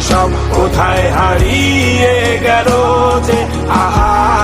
সব কোথায় হারিয়ে গেল যে আহা